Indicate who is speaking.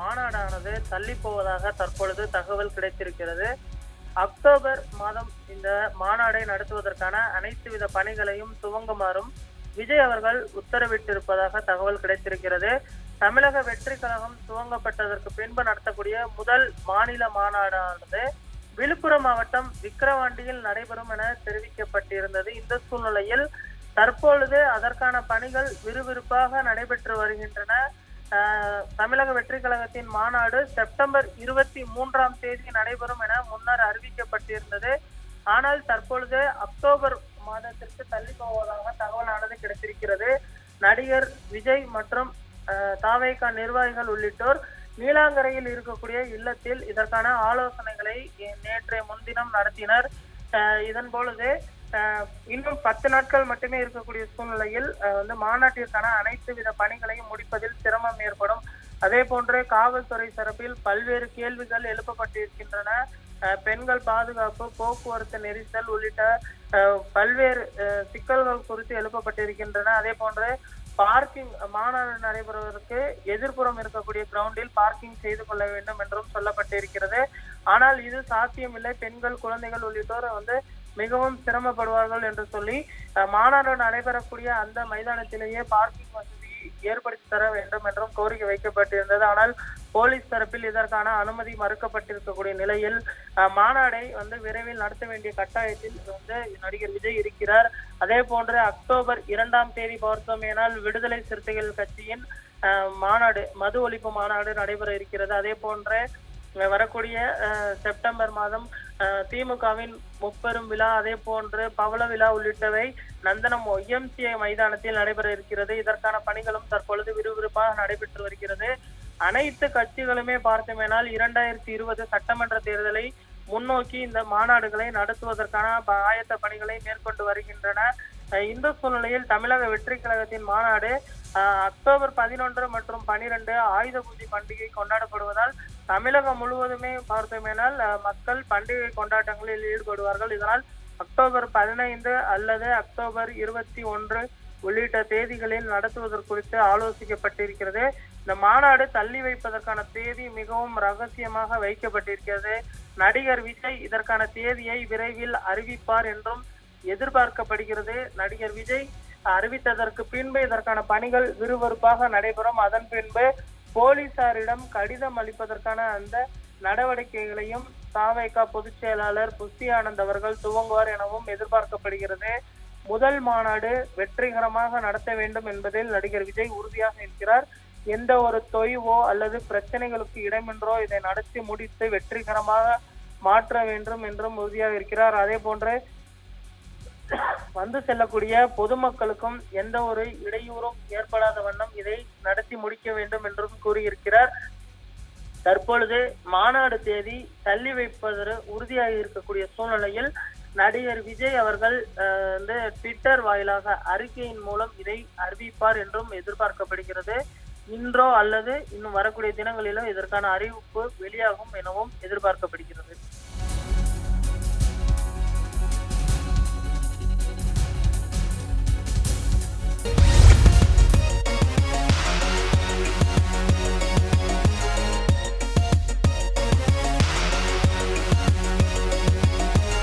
Speaker 1: மாநாடானது தள்ளி போவதாக தற்பொழுது தகவல் கிடைத்திருக்கிறது. அக்டோபர் மாதம் இந்த மாநாடை நடத்துவதற்கான அனைத்து வித பணிகளையும் துவங்குமாறும் விஜய் அவர்கள் உத்தரவிட்டிருப்பதாக தகவல் கிடைத்திருக்கிறது. தமிழக வெற்றி கழகம் துவங்கப்பட்டதற்கு பின்பு நடத்தக்கூடிய முதல் மாநில மாநாடானது விழுப்புரம் மாவட்டம் விக்கிரவாண்டியில் நடைபெறும் என தெரிவிக்கப்பட்டிருந்தது. இந்த சூழ்நிலையில் தற்பொழுது அதற்கான பணிகள் விறுவிறுப்பாக நடைபெற்று வருகின்றன. தமிழக வெற்றி கழகத்தின் மாநாடு செப்டம்பர் இருபத்தி மூன்றாம் தேதி நடைபெறும் என முன்னர் அறிவிக்கப்பட்டிருந்தது. ஆனால் தற்பொழுது அக்டோபர் மாதத்திற்கு தள்ளி போவதாக தகவலானது கிடைத்திருக்கிறது. நடிகர் விஜய் மற்றும் தாவேகா நிர்வாகிகள் உள்ளிட்டோர் நீலாங்கரையில் இருக்கக்கூடிய இல்லத்தில் இதற்கான ஆலோசனைகளை நேற்றைய முன்தினம் நடத்தினர். இதன் பொழுது இன்னும் பத்து நாட்கள் மட்டுமே இருக்கக்கூடிய சூழ்நிலையில் வந்து மாநாட்டிற்கான அனைத்து வித பணிகளையும் முடிப்பதில் சிரமம் ஏற்படும். அதே போன்று காவல்துறை சார்பில் பல்வேறு கேள்விகள் எழுப்பப்பட்டிருக்கின்றன. பெண்கள் பாதுகாப்பு போக்குவரத்து நெரிசல் உள்ளிட்ட பல்வேறு சிக்கல்கள் குறித்து எழுப்பப்பட்டிருக்கின்றன. அதே போன்று பார்க்கிங் மாநாடு நடைபெறுவதற்கு எதிர்ப்புறம் இருக்கக்கூடிய கிரவுண்டில் பார்க்கிங் செய்து கொள்ள வேண்டும் என்றும் சொல்லப்பட்டிருக்கிறது. ஆனால் இது சாத்தியமில்லை. பெண்கள் குழந்தைகள் உள்ளிட்டோர் வந்து மிகவும் சிரமப்படுவார்கள் என்று சொல்லி மாநாடு நடைபெறக்கூடிய அந்த மைதானத்திலேயே பார்க்கிங் வசதி ஏற்படுத்தி தர வேண்டும் என்றும் கோரிக்கை வைக்கப்பட்டிருந்தது. ஆனால் போலீஸ் தரப்பில் இதற்கான அனுமதி மறுக்கப்பட்டிருக்கக்கூடிய நிலையில் மாநாடை வந்து விரைவில் நடத்த வேண்டிய கட்டாயத்தில் வந்து நடிகர் விஜய் இருக்கிறார். அதே போன்று அக்டோபர் இரண்டாம் தேதி பார்த்தோமேனால் விடுதலை சிறுத்தைகள் கட்சியின் மாநாடு மது ஒழிப்பு மாநாடு நடைபெற இருக்கிறது. அதே போன்ற வரக்கூடிய செப்டம்பர் மாதம் திமுகவின் முப்பெரும் விழா அதே போன்று பவள விழா உள்ளிட்டவை நந்தனம் ஒய்எம்சிஐ மைதானத்தில் நடைபெற இருக்கிறது. இதற்கான பணிகளும் தற்பொழுது விறுவிறுப்பாக நடைபெற்று வருகிறது. அனைத்து கட்சிகளுமே பார்த்தோமேனால் இரண்டாயிரத்தி இருபது சட்டமன்ற தேர்தலை முன்னோக்கி இந்த மாநாடுகளை நடத்துவதற்கான ஆயத்த பணிகளை மேற்கொண்டு வருகின்றன இந்த சூழ்நிலையில் தமிழக வெற்றி கழகத்தின் மாநாடு அக்டோபர் பதினொன்று மற்றும் பனிரெண்டு ஆயுத பூஜை பண்டிகை கொண்டாடப்படுவதால் தமிழகம் முழுவதுமே பார்த்தோமேனால் மக்கள் பண்டிகை கொண்டாட்டங்களில் ஈடுபடுவார்கள். இதனால் அக்டோபர் பதினைந்து அல்லது அக்டோபர் இருபத்தி ஒன்று உள்ளிட்ட தேதிகளில் நடத்துவதற்கு குறித்து ஆலோசிக்கப்பட்டிருக்கிறது. இந்த மாநாடு தள்ளி வைப்பதற்கான தேதி மிகவும் ரகசியமாக வைக்கப்பட்டிருக்கிறது. நடிகர் விஜய் இதற்கான தேதியை விரைவில் அறிவிப்பார் என்றும் எதிர்பார்க்கப்படுகிறது. நடிகர் விஜய் அறிவித்ததற்கு பின்பு இதற்கான பணிகள் விறுவிறுப்பாக நடைபெறும். அதன் பின்பு போலீசாரிடம் கடிதம் அளிப்பதற்கான அந்த நடவடிக்கைகளையும் தாவேகா பொதுச் செயலாளர் புஸ்தி ஆனந்த் அவர்கள் துவங்குவார் எனவும் எதிர்பார்க்கப்படுகிறது. முதல் மாநாடு வெற்றிகரமாக நடத்த வேண்டும் என்பதில் நடிகர் விஜய் உறுதியாக இருக்கிறார். எந்த ஒரு தொய்வோ அல்லது பிரச்சனைகளுக்கு இடமின்றோ இதை நடத்தி முடித்து வெற்றிகரமாக மாற்ற வேண்டும் என்றும் உறுதியாக இருக்கிறார். அதே போன்று வந்து செல்லக்கூடிய பொதுமக்களுக்கும் எந்த ஒரு இடையூறும் ஏற்படாத வண்ணம் இதை நடத்தி முடிக்க வேண்டும் என்றும் கூறியிருக்கிறார். தற்பொழுது மாநாடு தேதி தள்ளி வைப்பது உறுதியாக இருக்கக்கூடிய சூழ்நிலையில் நடிகர் விஜய் அவர்கள் அஹ், வந்து ட்விட்டர் வாயிலாக அறிக்கையின் மூலம் இதை அறிவிப்பார் என்றும் எதிர்பார்க்கப்படுகிறது. இன்றோ அல்லது இன்னும் வரக்கூடிய தினங்களிலோ இதற்கான அறிவிப்பு வெளியாகும் எனவும் எதிர்பார்க்கப்படுகிறது.